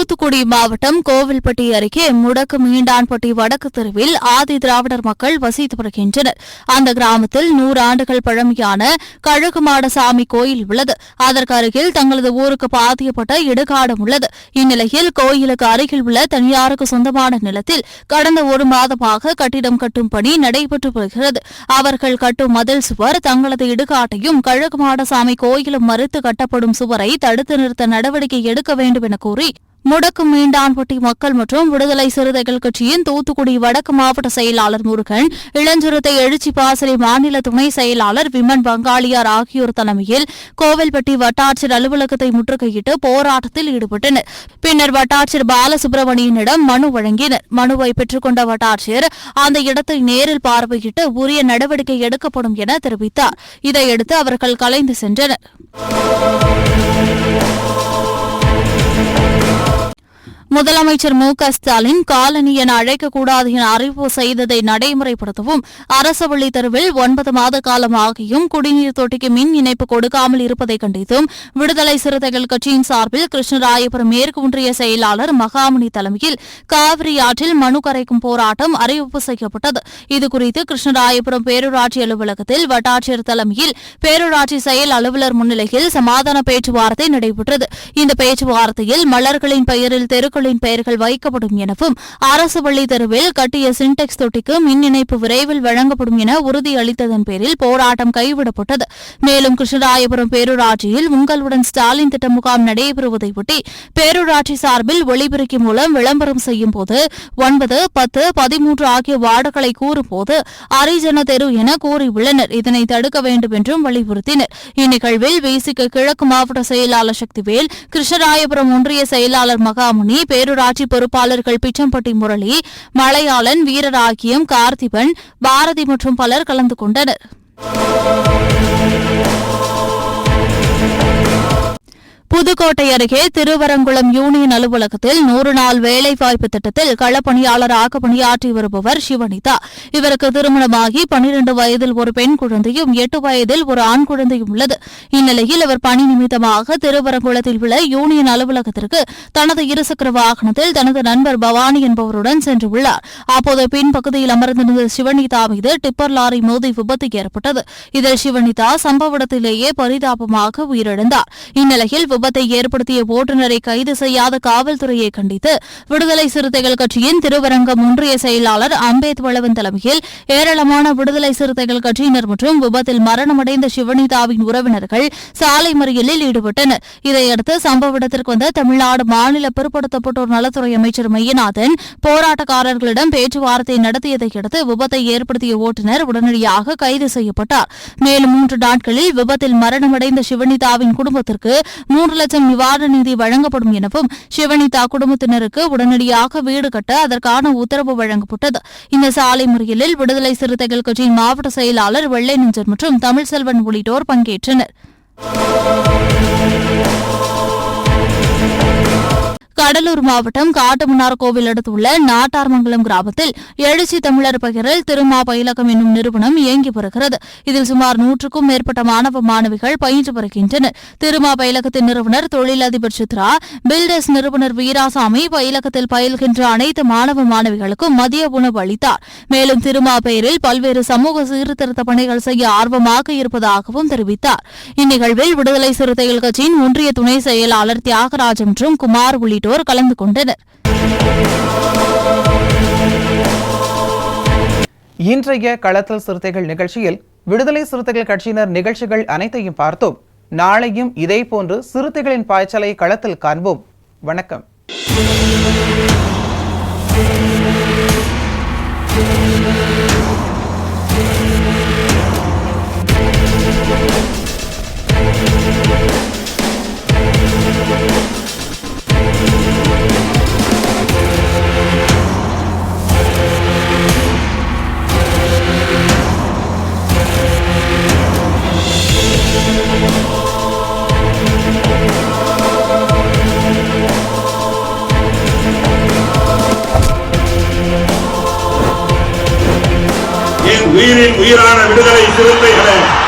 தூத்துக்குடி மாவட்டம் கோவில்பட்டி அருகே முடக்கு மீண்டான்பட்டி வடக்கு தெருவில் ஆதி திராவிடர் மக்கள் வசித்து வருகின்றனர். அந்த கிராமத்தில் நூறு ஆண்டுகள் பழமையான கழுகுமாடசாமி கோயில் உள்ளது. அதற்கு அருகில் தங்களது ஊருக்கு பாதிக்கப்பட்ட இடுகாடும் உள்ளது. இந்நிலையில் கோயிலுக்கு அருகில் உள்ள தனியாருக்கு சொந்தமான நிலத்தில் கடந்த ஒரு மாதமாக கட்டிடம் கட்டும் பணி நடைபெற்று வருகிறது. அவர்கள் கட்டும் மதில் சுவர் தங்களது இடுகாட்டையும் கழுகுமாடசாமி கோயிலும் மறுத்து கட்டப்படும் சுவரை தடுத்து நிறுத்த நடவடிக்கை எடுக்க வேண்டும் என கூறி முடக்கு மீண்டான்பட்டி மக்கள் மற்றும் விடுதலை சிறுத்தைகள் கட்சியின் தூத்துக்குடி வடக்கு மாவட்ட செயலாளர் முருகன் இளஞ்சிறுத்தை எழுச்சி பாசறை மாநில துணை செயலாளர் விமன் பங்காளியார் ஆகியோர் தலைமையில் கோவில்பட்டி வட்டாட்சியர் அலுவலகத்தை முற்றுகையிட்டு போராட்டத்தில் ஈடுபட்டனர். பின்னர் வட்டாட்சியர் பாலசுப்பிரமணியனிடம் மனு வழங்கினர். மனுவை பெற்றுக்கொண்ட வட்டாட்சியர் அந்த இடத்தை நேரில் பார்வையிட்டு உரிய நடவடிக்கை எடுக்கப்படும் என தெரிவித்தார். இதையடுத்து அவர்கள் கலைந்து சென்றனர். முதலமைச்சர் மு க ஸ்டாலின் காலனி என அழைக்கக்கூடாது என அறிவிப்பு செய்ததை நடைமுறைப்படுத்தவும் அரசு அரசவள்ளி தெருவில் ஒன்பது மாத காலமாகியும் குடிநீர் தொட்டிக்கு மின் இணைப்பு கொடுக்காமல் இருப்பதை கண்டித்தும் விடுதலை சிறுத்தைகள் கட்சியின் சார்பில் கிருஷ்ணராயபுரம் மேற்கு ஒன்றிய செயலாளர் மகாமணி தலைமையில் காவிரி ஆற்றில் மனு கரைக்கும் போராட்டம் அறிவிப்பு செய்யப்பட்டது. இதுகுறித்து கிருஷ்ணராயபுரம் பேரூராட்சி அலுவலகத்தில் வட்டாட்சியர் தலைமையில் பேரூராட்சி செயல் அலுவலர் முன்னிலையில் சமாதான பேச்சுவார்த்தை நடைபெற்றது. இந்த பேச்சுவார்த்தையில் மலர்களின் பெயரில் தெருக்களின் பெயர்கள் வைக்கப்படும் எனவும் அரசு பள்ளி தெருவில் கட்டிய சின்டெக்ஸ் தொட்டிக்கு மின் இணைப்பு விரைவில் வழங்கப்படும் என உறுதியளித்ததன் பேரில் போராட்டம் கைவிடப்பட்டது. மேலும் கிருஷ்ணராயபுரம் பேரூராட்சியில் உங்களுடன் ஸ்டாலின் திட்ட முகாம் நடைபெறுவதையொட்டி பேரூராட்சி சார்பில் ஒளிபெருக்கி மூலம் விளம்பரம் செய்யும் போது ஒன்பது பத்து பதிமூன்று ஆகிய வார்டுகளை கூறும்போது அரிஜன தெரு என கூறியுள்ளனர். இதனை தடுக்க வேண்டும் என்றும் வலியுறுத்தினர். இந்நிகழ்வில் விசிக கிழக்கு மாவட்ட செயலாளர் சக்திவேல் கிருஷ்ணராயபுரம் ஒன்றிய செயலாளர் மகாமுனி பேரூராட்சி பொறுப்பாளர்கள் பிச்சம்பட்டி முரளி மலையாளன் வீரராகியம் கார்த்திபன் பாரதி மற்றும் பலர் கலந்து கொண்டனர். புதுக்கோட்டை அருகே திருவரங்குளம் யூனியன் அலுவலகத்தில் நூறு நாள் வேலைவாய்ப்பு திட்டத்தில் களப்பணியாளராக பணியாற்றி வருபவர் சிவனிதா. இவருக்கு திருமணமாகி பனிரண்டு வயதில் ஒரு பெண் குழந்தையும் எட்டு வயதில் ஒரு ஆண் குழந்தையும் உள்ளது. இந்நிலையில் இவர் பணி நிமித்தமாக திருவரங்குளத்தில் உள்ள யூனியன் அலுவலகத்திற்கு தனது இருசக்கர வாகனத்தில் தனது நண்பர் பவானி என்பவருடன் சென்றுள்ளார். அப்போது பின்பகுதியில் அமர்ந்திருந்த சிவனிதா மீது டிப்பர் லாரி மோதி விபத்து ஏற்பட்டது. இதில் சிவனிதா சம்பவ இடத்திலேயே பரிதாபமாக உயிரிழந்தார். இந்நிலையில் விபத்தை ஏற்படுத்திய ஓட்டுநரை கைது செய்யாத காவல்துறையை கண்டித்து விடுதலை சிறுத்தைகள் கட்சியின் திருவரங்கம் ஒன்றிய செயலாளர் அம்பேத் வளவன் தலைமையில் ஏராளமான விடுதலை சிறுத்தைகள் கட்சியினர் மற்றும் விபத்தில் மரணமடைந்த சிவனிதாவின் உறவினர்கள் சாலை மறியலில் ஈடுபட்டனர். இதையடுத்து சம்பவ இடத்திற்கு வந்த தமிழ்நாடு மாநில பிற்படுத்தப்பட்டோர் நலத்துறை அமைச்சர் மையநாதன் போராட்டக்காரர்களிடம் பேச்சுவார்த்தை நடத்தியதை அடுத்து விபத்தை ஏற்படுத்திய ஓட்டுநர் உடனடியாக கைது செய்யப்பட்டார். மேலும் மூன்று நாட்களில் விபத்தில் மரணமடைந்த சிவனிதாவின் குடும்பத்திற்கு மூன்று லட்சம் நிவாரண நிதி வழங்கப்படும் எனவும் சிவனிதா குடும்பத்தினருக்கு உடனடியாக வீடு கட்ட அதற்கான உத்தரவு வழங்கப்பட்டது. இந்த சாலை முறையில் விடுதலை சிறுத்தைகள் கட்சியின் மாவட்ட செயலாளர் வெள்ளை நெஞ்சர் மற்றும் தமிழ்செல்வன் உள்ளிட்டோர் பங்கேற்றனர். கடலூர் மாவட்டம் காட்டுமன்னார் கோவில் அடுத்துள்ள நாட்டார்மங்கலம் கிராமத்தில் எழுச்சி தமிழர் பெயரில் திருமா பயிலகம் என்னும் நிறுவனம் இயங்கி வருகிறது. இதில் சுமார் நூற்றுக்கும் மேற்பட்ட மாணவ மாணவிகள் பயின்று வருகின்றனர். திருமா பயிலகத்தின் நிறுவனர் தொழிலதிபர் சித்ரா பில்டர்ஸ் நிறுவனர் வீராசாமி பயிலகத்தில் பயில்கின்ற அனைத்து மாணவ மாணவிகளுக்கும் மதிய உணவு அளித்தார். மேலும் திருமா பெயரில் பல்வேறு சமூக சீர்திருத்த பணிகள் செய்ய ஆர்வமாக இருப்பதாகவும் தெரிவித்தார். இந்நிகழ்வில் விடுதலை சிறுத்தைகள் கட்சியின் ஒன்றிய துணை செயலாளர் தியாகராஜ் மற்றும் குமார் உள்ளிட்டோர் கலந்து கொண்டனர். இன்றைய களத்தல் சிறுத்தைகள் நிகழ்ச்சியில் விடுதலை சிறுத்தைகள் கட்சியினர் நிகழ்ச்சிகள் அனைத்தையும் பார்த்தோம். நாளையும் இதேபோன்று சிறுத்தைகளின் பாய்ச்சலை களத்தில் காண்போம். வணக்கம். வீரான விடுதலை சிறுத்தைகளை.